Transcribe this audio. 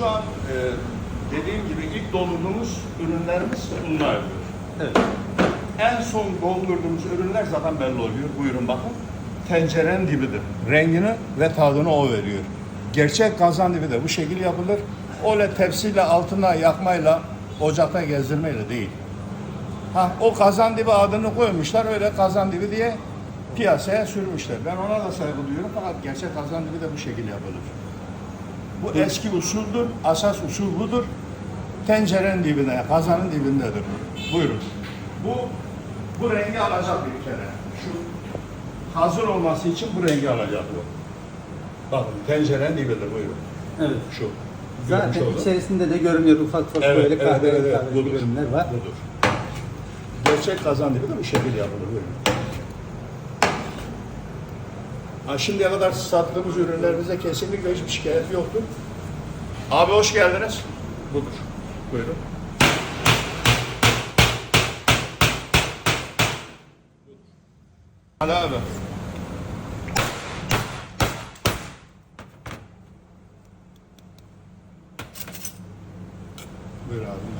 şu an e, dediğim gibi ilk doldurduğumuz ürünlerimiz bunlar. Evet. En son doldurduğumuz ürünler zaten belli oluyor. Buyurun bakın. Tencerenin dibidir. Rengini ve tadını o veriyor. Gerçek kazan dibi de bu şekil yapılır. Öyle tepsiyle altına yakmayla, ocakta gezdirmeyle değil. Ha, o kazan dibi adını koymuşlar öyle kazan dibi diye piyasaya sürmüşler. Ben ona da saygı duyuyorum fakat gerçek kazan dibi de bu şekil yapılır. Bu eski usuldür, asas usul budur. Tencerenin dibine, kazanın dibindedir. Buyurun. Bu bu rengi alacak bir kere. Şu hazır olması için bu rengi alacak bu. Bakın tencerenin dibidir buyurun. Evet. Şu. Zaten Görmüş içerisinde de görünüyor ufak ufak Evet, böyle evet, kahverengi evet, evet. kahverengi Budur. ürünler var. Budur. Gerçek kazan dibi de bu şekil yapılır. Buyurun. Ha, şimdiye kadar sattığımız ürünlerimizde kesinlikle hiçbir şikayet yoktur. Abi hoş geldiniz. Budur. Buyurun. Hadi abi. Buyur abi.